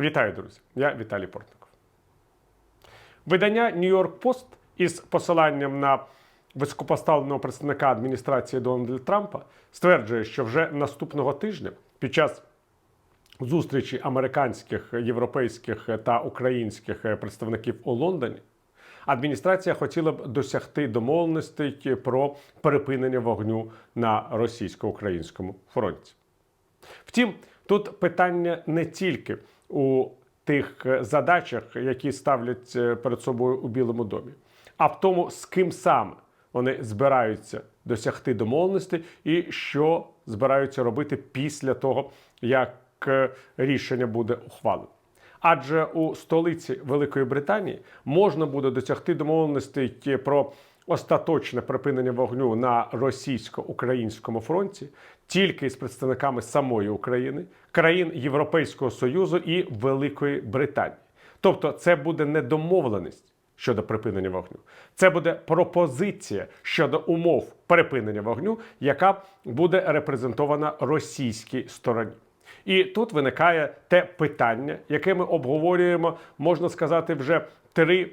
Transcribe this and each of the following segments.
Вітаю, друзі! Я Віталій Портников. Видання New York Post із посиланням на високопоставленого представника адміністрації Дональда Трампа стверджує, що вже наступного тижня під час зустрічі американських, європейських та українських представників у Лондоні адміністрація хотіла б досягти домовленостей про припинення вогню на російсько-українському фронті. Втім, тут питання не тільки у тих задачах, які ставлять е, перед собою у Білому домі, а в тому, з ким саме вони збираються досягти домовленості і що збираються робити після того, як е, рішення буде ухвалено. Адже у столиці Великої Британії можна буде досягти домовленостей про остаточне припинення вогню на російсько-українському фронті тільки з представниками самої України, країн Європейського Союзу і Великої Британії. Тобто, це буде не домовленість щодо припинення вогню, це буде пропозиція щодо умов припинення вогню, яка буде репрезентована російській стороні. І тут виникає те питання, яке ми обговорюємо, можна сказати, вже три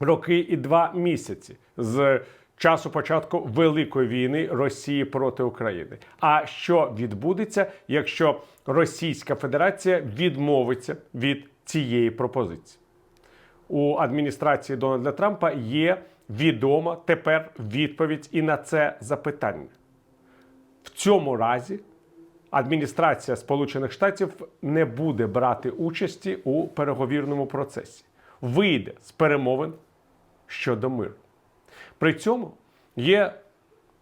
роки і два місяці з часу початку великої війни Росії проти України. А що відбудеться, якщо Російська Федерація відмовиться від цієї пропозиції? У адміністрації Дональда Трампа є відома тепер відповідь і на це запитання. В цьому разі адміністрація Сполучених Штатів не буде брати участі у переговірному процесі, вийде з перемовин щодо миру. При цьому є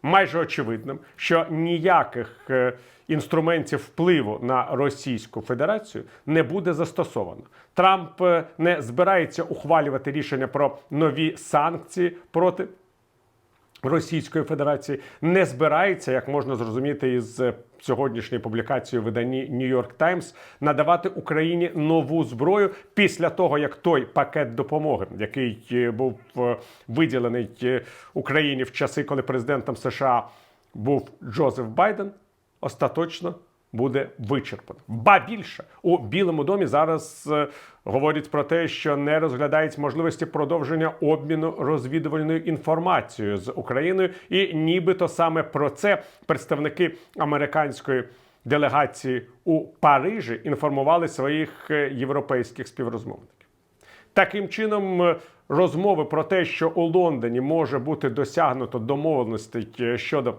майже очевидним, що ніяких е, інструментів впливу на Російську Федерацію не буде застосовано. Трамп е, не збирається ухвалювати рішення про нові санкції проти. Російської Федерації не збирається, як можна зрозуміти із е, сьогоднішньої публікації у виданні New York надавати Україні нову зброю після того, як той пакет допомоги, який е, був е, виділений Україні в часи, коли президентом США був Джозеф Байден, остаточно буде вичерпано. Ба більше у Білому домі зараз е, говорять про те, що не розглядають можливості продовження обміну розвідувальною інформацією з Україною, і нібито саме про це представники американської. Делегації у Парижі інформували своїх е, європейських співрозмовників. Таким чином, е, розмови про те, що у Лондоні може бути досягнуто домовленостей е, щодо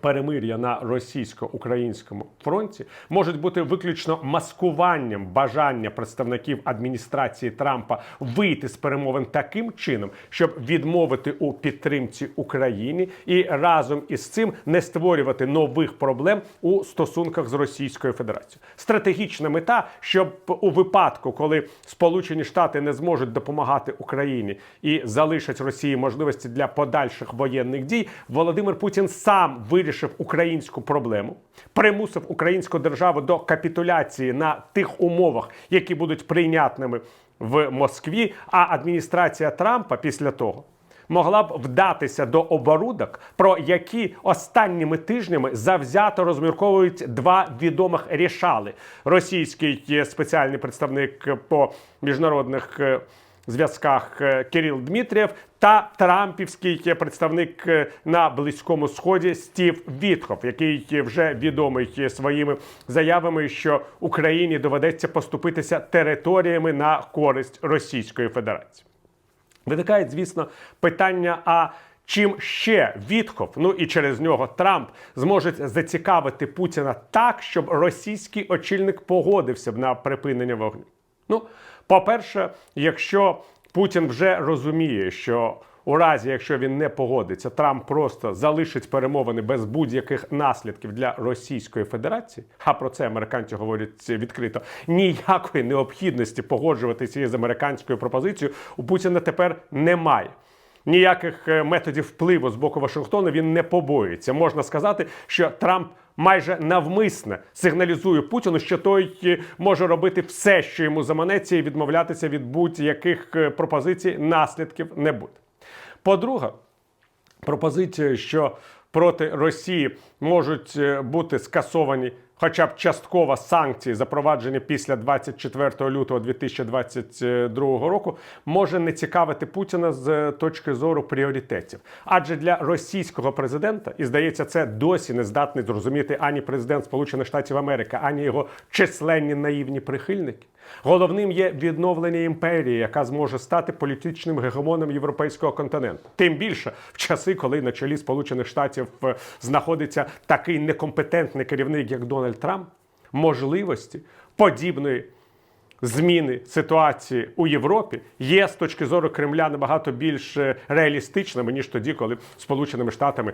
перемир'я на російсько-українському фронті можуть бути виключно маскуванням бажання представників адміністрації Трампа вийти з перемовин таким чином, щоб відмовити у підтримці Україні і разом із цим не створювати нових проблем у стосунках з Російською Федерацією. Стратегічна мета, щоб у випадку, коли Сполучені Штати не зможуть допомагати Україні і залишать Росії можливості для подальших воєнних дій, Володимир Путін сам вирішив українську проблему, примусив українську державу до капітуляції на тих умовах, які будуть прийнятними в Москві. А адміністрація Трампа після того. Могла б вдатися до оборудок, про які останніми тижнями завзято розмірковують два відомих рішали: російський спеціальний представник по міжнародних е, зв'язках е, Кирил Дмитрієв та Трампівський представник е, на близькому сході Стів Вітхов, який вже відомий своїми заявами, що Україні доведеться поступитися територіями на користь Російської Федерації. Виникає, звісно, питання: а чим ще Вітхов, ну і через нього Трамп зможуть зацікавити Путіна так, щоб російський очільник погодився б на припинення вогню? Ну, по-перше, якщо Путін вже розуміє, що у разі, якщо він не погодиться, Трамп просто залишить перемовини без будь-яких наслідків для Російської Федерації. А про це американці говорять відкрито. Ніякої необхідності погоджуватися з американською пропозицією у Путіна тепер немає. Ніяких е, методів впливу з боку Вашингтону він не побоюється. Можна сказати, що Трамп майже навмисне сигналізує Путіну, що той е, може робити все, що йому заманеться, і відмовлятися від будь-яких е, пропозицій, наслідків не буде. По-друге, пропозиція, що проти Росії можуть е, бути скасовані. Хоча б частково санкції, запроваджені після 24 лютого 2022 року, може не цікавити Путіна з точки зору пріоритетів. Адже для російського президента, і здається, це досі не здатний зрозуміти ані президент Сполучених Штатів Америки, ані його численні наївні прихильники. Головним є відновлення імперії, яка зможе стати політичним гегемоном європейського континенту. Тим більше в часи, коли на чолі Сполучених Штатів е, знаходиться такий некомпетентний керівник, як Дональд Трамп, можливості подібної зміни ситуації у Європі є з точки зору Кремля набагато більш е, реалістичними ніж тоді, коли Сполученими Штатами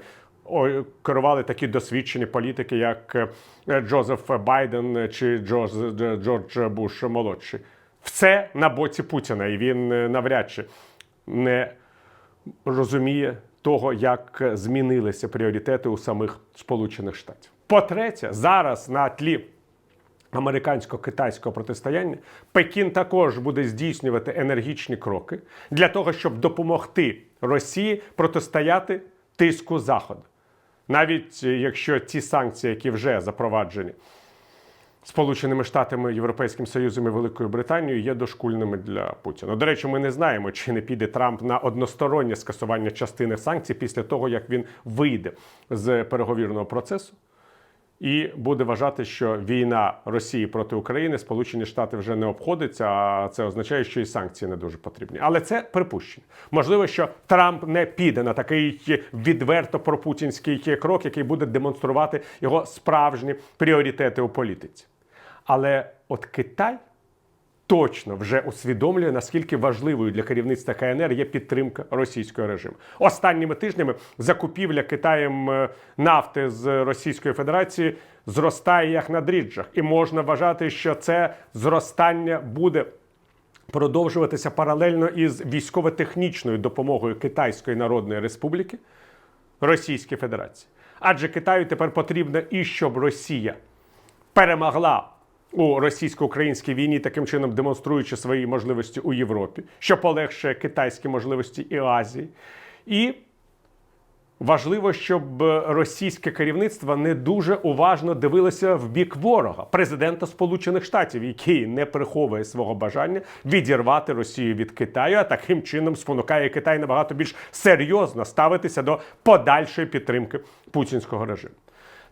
керували такі досвідчені політики, як е, Джозеф Байден чи Джоз, Джордж Буш молодший. Все на боці Путіна, і він е, навряд чи не розуміє того, як змінилися пріоритети у самих Сполучених Штатів. По-третє, зараз на тлі американсько-китайського протистояння Пекін також буде здійснювати енергічні кроки для того, щоб допомогти Росії протистояти тиску Заходу. Навіть е, якщо ті санкції, які вже запроваджені Сполученими Штатами, Європейським Союзом і Великою Британією, є дошкульними для Путіна. До речі, ми не знаємо, чи не піде Трамп на одностороннє скасування частини санкцій після того, як він вийде з переговірного процесу і буде вважати, що війна Росії проти України Сполучені Штати вже не обходиться. А це означає, що і санкції не дуже потрібні. Але це припущення. Можливо, що Трамп не піде на такий відверто пропутінський крок, який буде демонструвати його справжні пріоритети у політиці. Але от Китай точно вже усвідомлює, наскільки важливою для керівництва КНР є підтримка російського режиму. Останніми тижнями закупівля Китаєм е, нафти з Російської Федерації зростає як на дріжджах, і можна вважати, що це зростання буде. Продовжуватися паралельно із військово-технічною допомогою Китайської Народної Республіки Російській Федерації. Адже Китаю тепер потрібно і щоб Росія перемогла у російсько-українській війні, таким чином демонструючи свої можливості у Європі, що полегшує китайські можливості і Азії. І важливо, щоб російське керівництво не дуже уважно дивилося в бік ворога, президента Сполучених Штатів, який не приховує свого бажання відірвати Росію від Китаю, а таким чином спонукає Китай набагато більш серйозно ставитися до подальшої підтримки путінського режиму.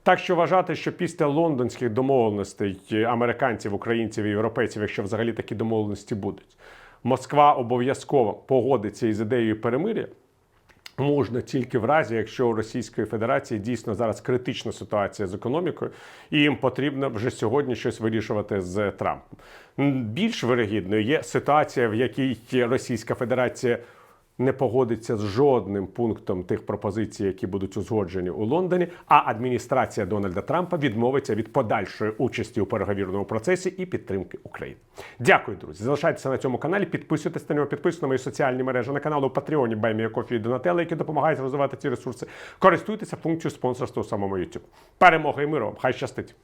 Так що вважати, що після лондонських домовленостей американців, українців і європейців, якщо взагалі такі домовленості будуть, Москва обов'язково погодиться із ідеєю перемир'я. Можна тільки в разі, якщо у Російської Федерації дійсно зараз критична ситуація з економікою, і їм потрібно вже сьогодні щось вирішувати з Трампом. Більш вирогідною є ситуація, в якій Російська Федерація не погодиться з жодним пунктом тих пропозицій, які будуть узгоджені у Лондоні. А адміністрація Дональда Трампа відмовиться від подальшої участі у переговірному процесі і підтримки України. Дякую, друзі. Залишайтеся на цьому каналі. Підписуйтесь на нього, підписуйтесь на мої соціальні мережі на канал у Патреоні Баймія Кофі і Донателла, які допомагають розвивати ці ресурси. Користуйтеся функцією спонсорства у самому YouTube. Перемоги і миру! Хай щастить!